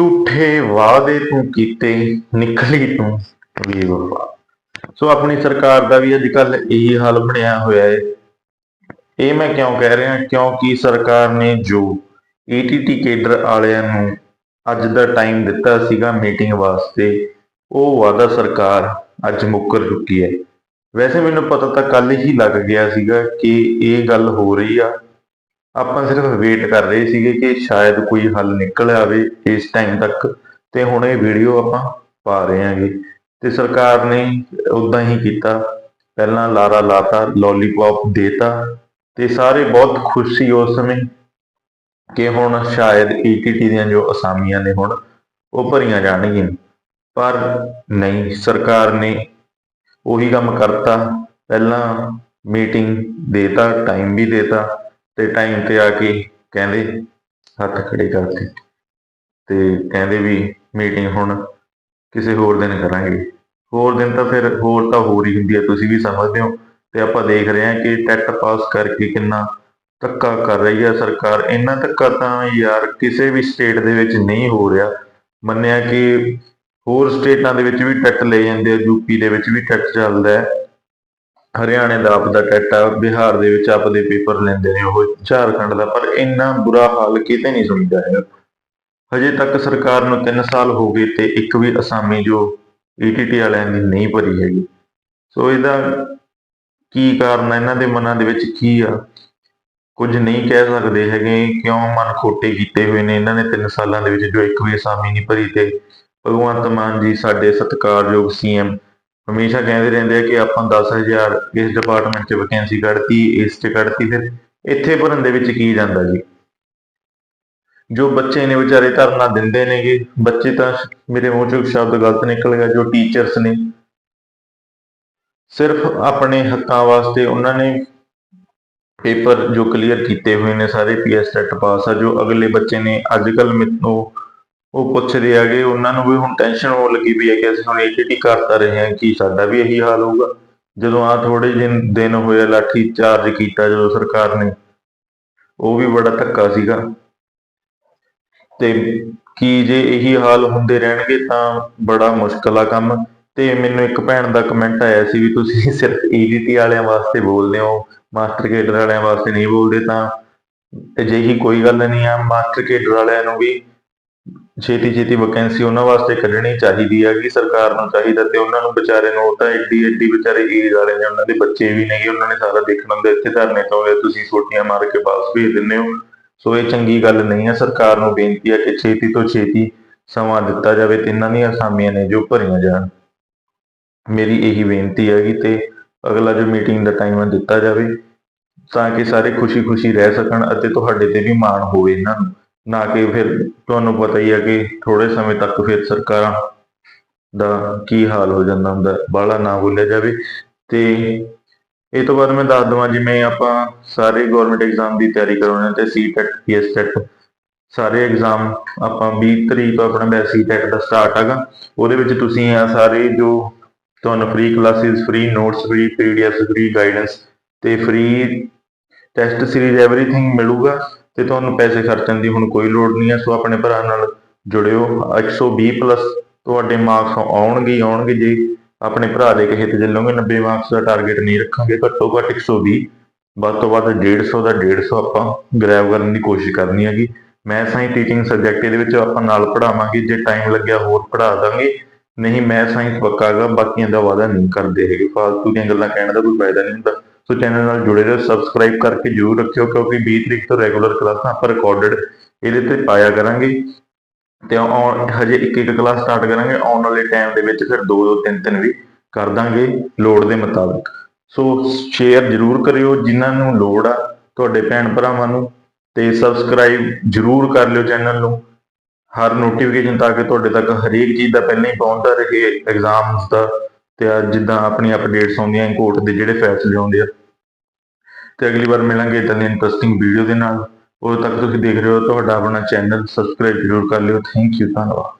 ਝੂਠੇ ਵਾਅਦੇ ਤੂੰ ਕੀਤੇ, ਨਿਕਲੀ ਤੂੰ ਬੇਵਫਾ ਸੋ ਆਪਣੀ ਸਰਕਾਰ ਦਾ ਵੀ ਅੱਜ ਕੱਲ ਇਹੀ ਹਾਲ ਬਣਿਆ ਹੋਇਆ ਹੈ। ਇਹ ਮੈਂ ਕਿਉਂ ਕਹਿ ਰਿਹਾ? ਕਿਉਂਕਿ ਸਰਕਾਰ ਨੇ ਜੋ ਈਟੀਟੀ ਕੇਡਰ ਵਾਲਿਆਂ ਨੂੰ ਅੱਜ ਦਾ ਟਾਈਮ ਦਿੱਤਾ ਸੀਗਾ ਮੀਟਿੰਗ ਵਾਸਤੇ, ਉਹ ਵਾਅਦਾ ਸਰਕਾਰ ਅੱਜ ਮੁੱਕਰ ਚੁੱਕੀ ਹੈ। ਵੈਸੇ ਮੈਨੂੰ ਪਤਾ ਤਾਂ ਕੱਲ ਹੀ ਲੱਗ ਗਿਆ ਸੀਗਾ ਕਿ ਇਹ ਗੱਲ ਹੋ ਰਹੀ ਆ। ਆਪਾਂ ਸਿਰਫ ਵੇਟ ਕਰ ਰਹੇ ਸੀਗੇ ਕਿ ਸ਼ਾਇਦ ਕੋਈ ਹੱਲ ਨਿਕਲ ਆਵੇ ਇਸ ਟਾਈਮ ਤੱਕ, ਤੇ ਹੁਣ ਇਹ ਵੀਡੀਓ ਆਪਾਂ ਪਾ ਰਹੇ ਹਾਂਗੇ। ਤੇ ਸਰਕਾਰ ਨੇ ਉਦਾਂ ਹੀ ਕੀਤਾ। ਪਹਿਲਾਂ ਲਾਰਾ ਲਾਤਾ ਲੋਲੀਪੌਪ ਦੇਤਾ, ਤੇ ਸਾਰੇ ਬਹੁਤ ਖੁਸ਼ ਸੀ ਉਸ ਸਮੇਂ ਕਿ ਹੁਣ ਸ਼ਾਇਦ ਈਟੀਟੀ ਦੀਆਂ ਜੋ ਅਸਾਮੀਆਂ ਨੇ ਹੁਣ, ਉਹ ਭਰੀਆਂ ਜਾਣਗੀਆਂ। ਪਰ ਨਹੀਂ, ਸਰਕਾਰ ਨੇ ਉਹੀ ਕੰਮ ਕਰਤਾ। ਪਹਿਲਾਂ ਮੀਟਿੰਗ ਦੇਤਾ ਟਾਈਮ ਵੀ ਦੇਤਾ। ਤੇ ਟਾਈਮ ਤੇ ਆ ਕੇ ਕਹਿੰਦੇ ਹੱਥ ਖੜੇ ਕਰਤੇ ਤੇ ਕਹਿੰਦੇ ਵੀ ਮੀਟਿੰਗ ਹੁਣ ਕਿਸੇ ਹੋਰ ਦਿਨ ਕਰਾਂਗੇ। ਹੋਰ ਦਿਨ ਤਾਂ ਫਿਰ ਹੋਰ ਤਾਂ ਹੋਰ ਹੀ ਹੁੰਦੀ ਹੈ, ਤੁਸੀਂ ਵੀ ਸਮਝਦੇ ਹੋ। ਤੇ ਆਪਾਂ ਦੇਖ ਰਹੇ ਹਾਂ ਕਿ ਟੈਟ ਪਾਸ ਕਰਕੇ ਕਿੰਨਾ ਧੱਕਾ ਕਰ ਰਹੀ ਹੈ ਸਰਕਾਰ। ਇੰਨਾ ਧੱਕਾ ਤਾਂ ਯਾਰ ਕਿਸੇ ਵੀ ਸਟੇਟ ਦੇ ਵਿੱਚ ਨਹੀਂ ਹੋ ਰਿਹਾ। ਮੰਨਿਆ ਕਿ ਹੋਰ ਸਟੇਟਾਂ ਦੇ ਵਿੱਚ ਵੀ ਟੈਟ ਲਏ ਜਾਂਦੇ ਆ ਯੂਪੀ ਦੇ ਵਿੱਚ ਵੀ ਟੈਟ ਚੱਲਦਾ ਹੈ। ਹਰਿਆਣੇ ਦਾ ਆਪਦਾ ਟੈਟ ਬਿਹਾਰ ਦੇ ਵਿੱਚ ਆਪਦੇ ਪੇਪਰ ਲੈਂਦੇ ਨੇ ਉਹ ਝਾਰਖੰਡ ਦਾ, ਪਰ ਇੰਨਾ ਬੁਰਾ ਹਾਲ ਕਿਤੇ ਨਹੀਂ ਸੁਣਦਾ ਹੈ ਹਜੇ ਤੱਕ ਸਰਕਾਰ ਨੂੰ 3 ਸਾਲ ਹੋ ਗਏ ਤੇ ਇੱਕ ਵੀ ਅਸਾਮੀ ਜੋ ਈਟੀਟੀ ਵਾਲਿਆਂ ਦੀ ਨਹੀਂ ਭਰੀ ਹੈਗੀ। ਸੋ ਇਹਦਾ ਕੀ ਕਾਰਨ ਹੈ ਇਹਨਾਂ ਦੇ ਮਨਾਂ ਦੇ ਵਿੱਚ ਕੀ ਆ? ਕੁਝ ਨਹੀਂ ਕਹਿ ਸਕਦੇ ਹੈਗੇ, ਕਿਉਂ ਮਨ ਖੋਟੇ ਕੀਤੇ ਹੋਏ ਨੇ? ਇਹਨਾਂ ਨੇ 3 ਸਾਲਾਂ ਦੇ ਵਿੱਚ ਜੋ ਇੱਕ ਵੀ ਅਸਾਮੀ ਨਹੀਂ ਭਰੀ ਤੇ ਭਗਵੰਤ ਮਾਨ ਜੀ ਸਾਡੇ ਸਤਿਕਾਰਯੋਗ ਸੀਐਮ ਹਮੇਸ਼ਾ ਕਹਿੰਦੇ ਰਹਿੰਦੇ ਆ ਕਿ ਆਪਾਂ 10000 ਇਸ ਡਿਪਾਰਟਮੈਂਟ 'ਚ ਵੈਕੈਂਸੀ ਕੱਢਤੀ, ਇਸ 'ਚ ਕੱਢਤੀ, ਫਿਰ ਇੱਥੇ ਭਰਨ ਦੇ ਵਿੱਚ ਕੀ ਜਾਂਦਾ ਜੀ? ਜੋ ਬੱਚੇ ਨੇ ਵਿਚਾਰੇ ਧਰਨਾ ਦਿੰਦੇ ਨੇਗੇ, ਬੱਚੇ ਤਾਂ ਮੇਰੇ ਮੂੰਹ ਚੋਂ ਸ਼ਬਦ ਗਲਤ ਨਿਕਲ ਗਿਆ, ਜੋ ਟੀਚਰਸ ਨੇ। ਸਿਰਫ ਆਪਣੇ ਹੱਕਾਂ ਵਾਸਤੇ ਉਹਨਾਂ ਨੇ ਪੇਪਰ ਜੋ ਕਲੀਅਰ ਕੀਤੇ ਹੋਏ ਨੇ ਸਾਰੇ ਪੀਐਸ ਟੈਟ ਪਾਸ ਆ, ਜੋ ਅਗਲੇ ਬੱਚੇ ਨੇ ਅੱਜ ਕੱਲ ਮੈਨੂੰ ਉਹ ਪੁੱਛਦੇ ਆਗੇ ਉਹਨਾਂ ਨੂੰ ਵੀ ਹੁਣ ਟੈਨਸ਼ਨ ਹੋਣ ਲੱਗੀ ਵੀ ਹੈ ਕਿ ਅਸੀਂ ਹੁਣ ਏਟੀਟੀ ਕਰਤਾ ਰਹੇ ਹਾਂ, ਕਿ ਸਾਡਾ ਵੀ ਇਹੀ ਹਾਲ ਹੋਊਗਾ? ਜਦੋਂ ਆ ਥੋੜੇ ਦਿਨ ਦਿਨ ਹੋਏ ਲਾਠੀ ਚਾਰਜ ਕੀਤਾ ਜਦੋਂ ਸਰਕਾਰ ਨੇ, ਉਹ ਵੀ ਬੜਾ ਧੱਕਾ ਸੀਗਾ। ਤੇ ਕੀ ਜੇ ਇਹੀ ਹਾਲ ਹੁੰਦੇ ਰਹਿਣਗੇ ਤਾਂ ਬੜਾ ਮੁਸ਼ਕਲ ਆ ਕੰਮ। ਤੇ ਮੈਨੂੰ ਇੱਕ ਭੈਣ ਦਾ ਕਮੈਂਟ ਆਇਆ ਸੀ ਵੀ ਤੁਸੀਂ ਸਿਰਫ ਈਡੀਟੀ ਵਾਲਿਆਂ ਵਾਸਤੇ ਬੋਲਦੇ ਹੋ, ਮਾਸਟਰ ਕੇਡਰ ਵਾਲਿਆਂ ਵਾਸਤੇ ਨਹੀਂ ਬੋਲਦੇ ਤਾਂ ਅਜਿਹੀ ਕੋਈ ਗੱਲ ਨਹੀਂ ਆ, ਮਾਸਟਰ ਕੇਡਰ ਵਾਲਿਆਂ ਨੂੰ ਵੀ ਛੇਤੀ ਛੇਤੀ ਵੈਕੈਂਸੀ ਉਹਨਾਂ ਵਾਸਤੇ ਕੱਢਣੀ ਚਾਹੀਦੀ ਹੈ ਕਿ ਸਰਕਾਰ ਨੂੰ ਚਾਹੀਦਾ ਤੇ ਉਹਨਾਂ ਨੂੰ ਵਿਚਾਰੇ ਨੂੰ ਤਾਂ ਐਡੀ ਐਡੀ ਵਿਚਾਰੇ ਏਜ ਵਾਲੇ ਨੇ ਉਹਨਾਂ ਦੇ ਬੱਚੇ ਵੀ ਨਹੀਂ ਉਹਨਾਂ ਨੇ ਸਾਰਾ ਦੇਖਣਾ ਹੁੰਦਾ ਇੱਥੇ ਧਰਨੇ ਤੋਂ ਆਏ, ਤੁਸੀਂ ਸੋਟੀਆਂ ਮਾਰ ਕੇ ਵਾਪਸ ਭੇਜ ਦਿੰਦੇ ਹੋ। ਸੋ ਇਹ ਚੰਗੀ ਗੱਲ ਨਹੀਂ ਹੈ ਸਰਕਾਰ ਨੂੰ ਬੇਨਤੀ ਹੈ ਕਿ ਛੇਤੀ ਤੋਂ ਛੇਤੀ ਸਮਾਂ ਦਿੱਤਾ ਜਾਵੇ ਤੇ ਇਹਨਾਂ ਦੀਆਂ ਅਸਾਮੀਆਂ ਨੇ ਜੋ ਭਰੀਆਂ ਜਾਣ। ਮੇਰੀ ਇਹੀ ਬੇਨਤੀ ਹੈਗੀ ਤੇ ਅਗਲਾ ਜੋ ਮੀਟਿੰਗ ਦਾ ਟਾਈਮ ਹੈ ਦਿੱਤਾ ਜਾਵੇ ਤਾਂ ਕਿ ਸਾਰੇ ਖੁਸ਼ੀ-ਖੁਸ਼ੀ ਰਹਿ ਸਕਣ ਅਤੇ ਤੁਹਾਡੇ ਤੇ ਵੀ ਮਾਣ ਹੋਵੇ ਇਹਨਾਂ ਨੂੰ। ਨਾ ਕਿ ਫਿਰ ਤੁਹਾਨੂੰ ਪਤਾ ਹੀ ਹੈ ਕਿ ਥੋੜੇ ਸਮੇਂ ਤੱਕ ਫਿਰ ਸਰਕਾਰਾਂ ਦਾ ਕੀ ਹਾਲ ਹੋ ਜਾਂਦਾ ਹੁੰਦਾ, ਬਾਹਲਾ ਨਾ ਬੋਲਿਆ ਜਾਵੇ। ਤੇ ਇਹ ਤੋਂ ਬਾਅਦ ਮੈਂ ਦੱਸ ਦਵਾਂ, ਜਿਵੇਂ ਆਪਾਂ ਸਾਰੇ ਗਵਰਨਮੈਂਟ ਐਗਜ਼ਾਮ ਦੀ ਤਿਆਰੀ ਕਰਾਉਣੇ ਤੇ ਸੀਟੈਟ ਪੀਐਸਟੈਟ ਸਾਰੇ ਐਗਜ਼ਾਮ ਆਪਾਂ 20 ਤਰੀਕ ਤੋਂ ਆਪਣਾ ਬੈ ਸੀਟੈਟ ਦਾ ਸਟਾਰਟ ਹੈਗਾ। ਉਹਦੇ ਵਿੱਚ ਤੁਸੀਂ ਆ ਸਾਰੇ ਜੋ ਤੁਹਾਨੂੰ free classes free notes free PDF free guidance ਤੇ ਫ੍ਰੀ ਟੈਸਟ ਸੀਰੀਜ਼ ਐਵਰੀਥਿੰਗ ਮਿਲੂਗਾ। ਤੇ ਤੁਹਾਨੂੰ ਪੈਸੇ ਖਰਚਣ ਦੀ ਹੁਣ ਕੋਈ ਲੋੜ ਨਹੀਂ ਹੈ, ਸੋ ਆਪਣੇ ਭਰਾ ਨਾਲ ਜੁੜਿਓ। 120 ਪਲੱਸ ਤੁਹਾਡੇ ਮਾਰਕਸ ਆਉਣਗੇ ਹੀ ਆਉਣਗੇ ਜੇ ਆਪਣੇ ਭਰਾ ਦੇ ਕਹੇ ਤੇ ਚੱਲੋਗੇ 90 ਮਾਰਕਸ ਦਾ ਟਾਰਗੇਟ ਨਹੀਂ ਰੱਖਾਂਗੇ, ਘੱਟੋ ਘੱਟ 120 ਵੱਧ ਤੋਂ ਵੱਧ 150 ਦਾ 150 ਆਪਾਂ ਗ੍ਰੈਬ ਕਰਨ ਦੀ ਕੋਸ਼ਿਸ਼ ਕਰਨੀ ਹੈਗੀ। ਮੈਥ ਸਾਇੰਸ ਟੀਚਿੰਗ ਸਬਜੈਕਟ ਇਹਦੇ ਵਿੱਚ ਆਪਾਂ ਨਾਲ ਪੜਾਵਾਂਗੇ ਜੇ ਟਾਈਮ ਲੱਗਿਆ ਹੋਰ ਪੜਾ ਦਾਂਗੇ। ਨਹੀਂ ਮੈਥ ਸਾਇੰਸ ਪੱਕਾ ਹੈਗਾ, ਬਾਕੀਆਂ ਦਾ ਵਾਅਦਾ ਨਹੀਂ ਕਰਦੇ ਹੈਗੇ। ਫਾਲਤੂ ਦੀਆਂ ਗੱਲਾਂ ਕਹਿਣ ਦਾ ਕੋਈ ਫਾਇਦਾ ਨਹੀਂ ਹੁੰਦਾ। ਸੋ ਚੈਨਲ ਨਾਲ ਜੁੜੇ ਰਹੋ ਸਬਸਕ੍ਰਾਈਬ ਕਰਕੇ ਜਰੂਰ ਰੱਖਿਓ, ਕਿਉਂਕਿ 20 ਤਰੀਕ ਤੋਂ ਰੈਗੂਲਰ ਕਲਾਸਾਂ ਆਪਾਂ ਰਿਕਾਰਡਡ ਇਹਦੇ ਤੇ ਪਾਇਆ ਕਰਾਂਗੇ। ਤੇ ਆਉਣ- ਹਜੇ ਇੱਕ ਇੱਕ ਕਲਾਸ ਸਟਾਰਟ ਕਰਾਂਗੇ, ਆਉਣ ਵਾਲੇ ਟਾਈਮ ਦੇ ਵਿੱਚ ਫਿਰ ਦੋ ਦੋ ਤਿੰਨ ਤਿੰਨ ਵੀ ਕਰ ਦਾਂਗੇ ਲੋੜ ਦੇ ਮੁਤਾਬਕ। ਸੋ ਸ਼ੇਅਰ ਜਰੂਰ ਕਰਿਓ, ਜਿਨ੍ਹਾਂ ਨੂੰ ਲੋੜ ਆ ਤੁਹਾਡੇ ਭੈਣ ਭਰਾਵਾਂ ਨੂੰ, ਤੇ ਸਬਸਕ੍ਰਾਈਬ ਜਰੂਰ ਕਰ ਲਿਓ ਚੈਨਲ ਨੂੰ। ਹਰ ਨੋਟੀਫਿਕੇਸ਼ਨ ਤਾਂ ਕਿ ਤੁਹਾਡੇ ਤੱਕ ਹਰੇਕ ਚੀਜ਼ ਦਾ ਪਹਿਲਾਂ ਹੀ ਪਹੁੰਚਦਾ ਰਹੇ ਐਗਜ਼ਾਮਸ ਦਾ ਤੇ ਅੱਜ ਜਿੱਦਾਂ ਆਪਣੀ ਅਪਡੇਟਸ ਆਉਂਦੀਆਂ ਕੋਰਟ ਦੇ ਜਿਹੜੇ ਫੈਸਲੇ ਆਉਂਦੇ ਆ। ਤੇ ਅਗਲੀ ਵਾਰ ਮਿਲਾਂਗੇ ਇਦਾਂ ਦੀ ਇੰਟਰਸਟਿੰਗ ਵੀਡੀਓ ਦੇ ਨਾਲ। ਉਦੋਂ ਤੱਕ ਤੁਸੀਂ ਦੇਖ ਰਹੇ ਹੋ ਤੁਹਾਡਾ ਆਪਣਾ ਚੈਨਲ ਸਬਸਕ੍ਰਾਈਬ ਜਰੂਰ ਕਰ ਲਿਓ। ਥੈਂਕ ਯੂ ਧੰਨਵਾਦ।